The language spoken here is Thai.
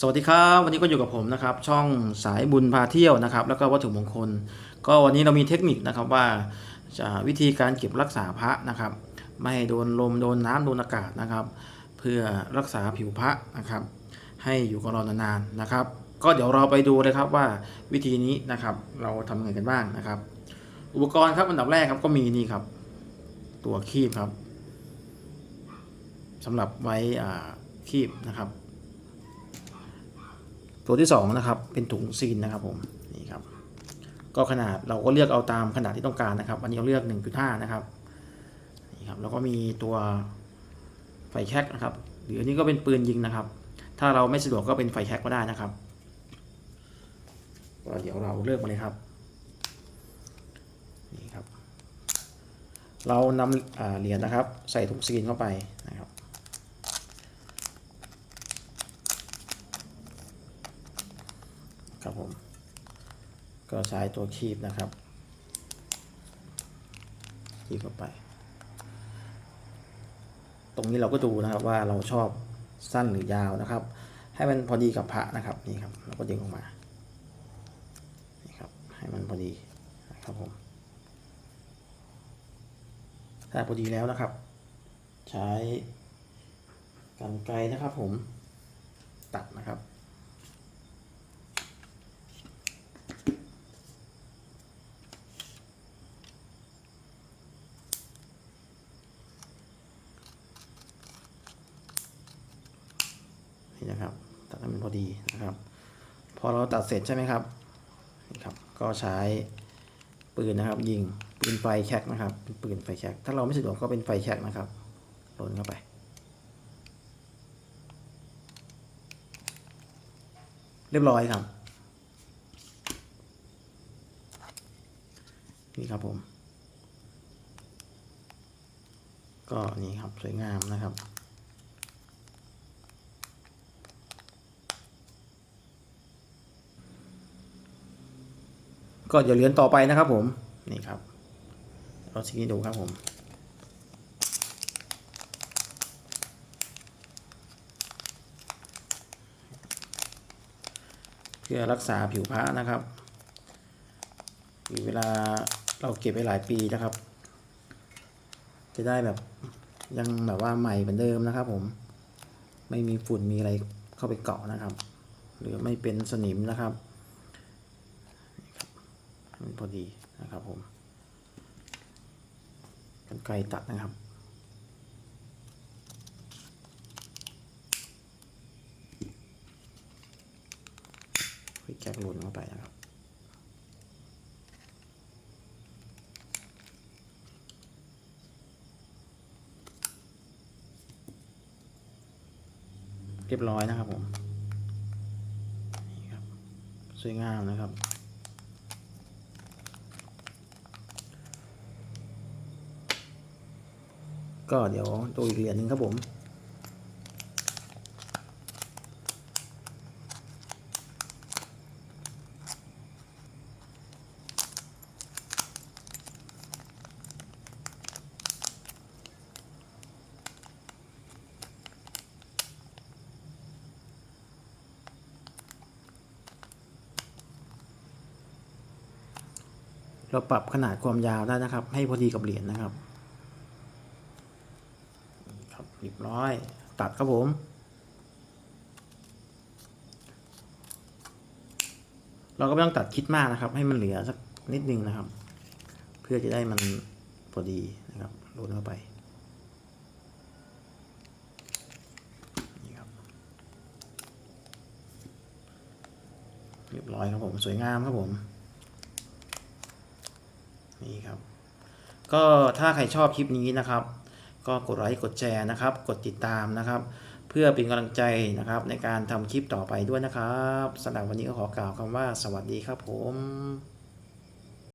สวัสดีครับวันนี้ก็อยู่กับผมนะครับ ช่องสายบุญพาเที่ยวนะครับ แล้วก็วัตถุมงคล ก็วันนี้เรามีเทคนิคนะครับว่าจะวิธีการเก็บรักษาพระนะครับ ไม่ให้โดนลมโดนน้ำโดนอากาศนะครับ เพื่อรักษาผิวพระนะครับ ให้อยู่กับเรานานๆนะครับ ก็เดี๋ยวเราไปดูเลยครับว่าวิธีนี้นะครับ เราทำยังไงกันบ้างนะครับ อุปกรณ์ครับอันดับแรกครับก็มีนี่ครับ ตัวคีบครับสำหรับไว้อ่าคีบนะครับ ตัวที่สองนะครับเป็นถุงซีนนะครับผมนี่ครับก็ขนาดเราก็เลือกเอาตามขนาดที่ต้องการนะครับ อันนี้เราเลือก 1.5 นะครับนี่ครับแล้วก็มีตัวไฟแช็กนะครับ หรืออันนี้ก็เป็นปืนยิงนะครับ ถ้าเราไม่สะดวกก็เป็นไฟแช็กก็ได้นะครับก็เดี๋ยวเราเลือกมาเลยครับนี่ครับ เรานำเหรียญนะครับ ใส่ถุงซีนเข้าไปนะ ครับผม ก็ใช้ตัวคีบนะครับ คีบเข้าไป ตรงนี้เราก็ดูนะครับว่าเราชอบสั้นหรือยาวนะครับ ให้มันพอดีกับพระนะครับนี่ครับเราก็ดึงออกมานี่ครับให้มันพอดีนะครับผมถ้าพอดีแล้วนะครับ ใช้กรรไกรนะครับผมตัดนะครับ นี่นะครับ ตัดให้มันพอดีนะครับ พอเราตัดเสร็จใช่ไหมครับนี่ครับ ก็ใช้ปืนนะครับ ยิงปืนไฟแช็กนะครับเป็นปืนไฟแช็กถ้าเราไม่สะดวกก็เป็นไฟแช็กนะครับโดนเข้าไปเรียบร้อยครับ นี่ครับผม ก็นี่ครับสวยงามนะครับ ก็เดี๋ยวเรียนต่อไปนะครับผมนี่ครับเราชี้ให้ดูครับผมเพื่อรักษาผิวพระนะครับเวลาเราเก็บไปหลายปีนะครับ จะได้แบบยังแบบว่าใหม่เหมือนเดิมนะครับผมไม่มีฝุ่นมีอะไรเข้าไปเกาะนะครับ หรือไม่เป็นสนิมนะครับ มันพอดีนะครับผมกันไกลตัดนะครับค่อยแจ็คหล่นเข้าไปนะครับเรียบร้อยนะครับผมนี่ครับสวยงามนะครับ ก็เดี๋ยวดูอีกเหรียญหนึ่งครับผม เราปรับขนาดความยาวได้นะครับ ให้พอดีกับเหรียญนะครับครับ เรียบร้อย ตัดครับผม เราก็ไม่ต้องตัดคิดมากนะครับ ให้มันเหลือสักนิดนึงนะครับ เพื่อจะได้มันพอดีนะครับโดนเข้าไปนี่ครับเรียบร้อยครับผมสวยงามครับผม นี่ครับ ก็ถ้าใครชอบคลิปนี้นะครับ ก็กดไลค์กดแชร์นะครับ กดติดตามนะครับ เพื่อเป็นกำลังใจนะครับในการทำคลิปต่อไปด้วยนะครับสำหรับวันนี้ก็ขอกล่าวคำว่าสวัสดีครับผม